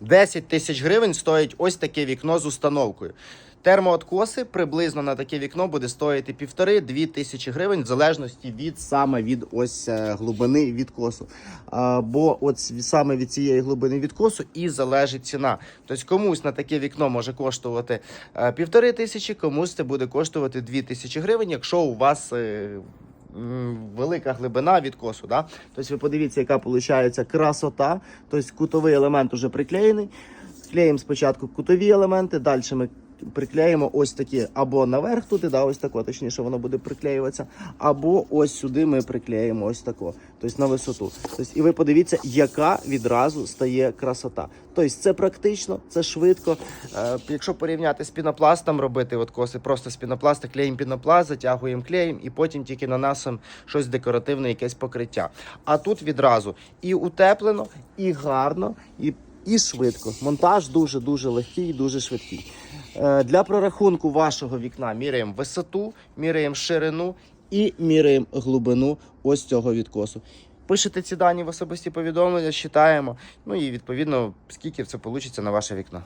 10 тисяч гривень стоїть ось таке вікно з установкою. Термооткоси приблизно на таке вікно буде стоїти півтори-дві тисячі гривень, в залежності від саме від ось е, глибини відкосу. А, бо от саме від цієї глибини відкосу і залежить ціна. Тобто комусь на таке вікно може коштувати е, півтори тисячі, комусь це буде коштувати дві тисячі гривень, якщо у вас. Велика глибина відкосу, да? Тобто ви подивіться, яка виходить красота. Тобто кутовий елемент уже приклеєний. Клеїмо спочатку кутові елементи, далі ми приклеїмо ось такі або наверх туди, да, ось тако, точніше воно буде приклеюватися, або ось сюди ми приклеїмо ось тако, тобто на висоту. Тобто, і ви подивіться, яка відразу стає красота. Тобто це практично, це швидко. Е, якщо порівняти з пінопластом, робити от коси, просто з пінопласта клеїмо пінопласт, затягуємо клеєм і потім тільки наносимо щось декоративне, якесь покриття. А тут відразу і утеплено, і гарно, і і швидко. Монтаж дуже дуже легкий, дуже швидкий. Е, Для прорахунку вашого вікна міряємо висоту, міряємо ширину і міряємо глибину ось цього відкосу. Пишете ці дані в особисті повідомлення, считаємо. Ну і відповідно, скільки це вийде на ваше вікно.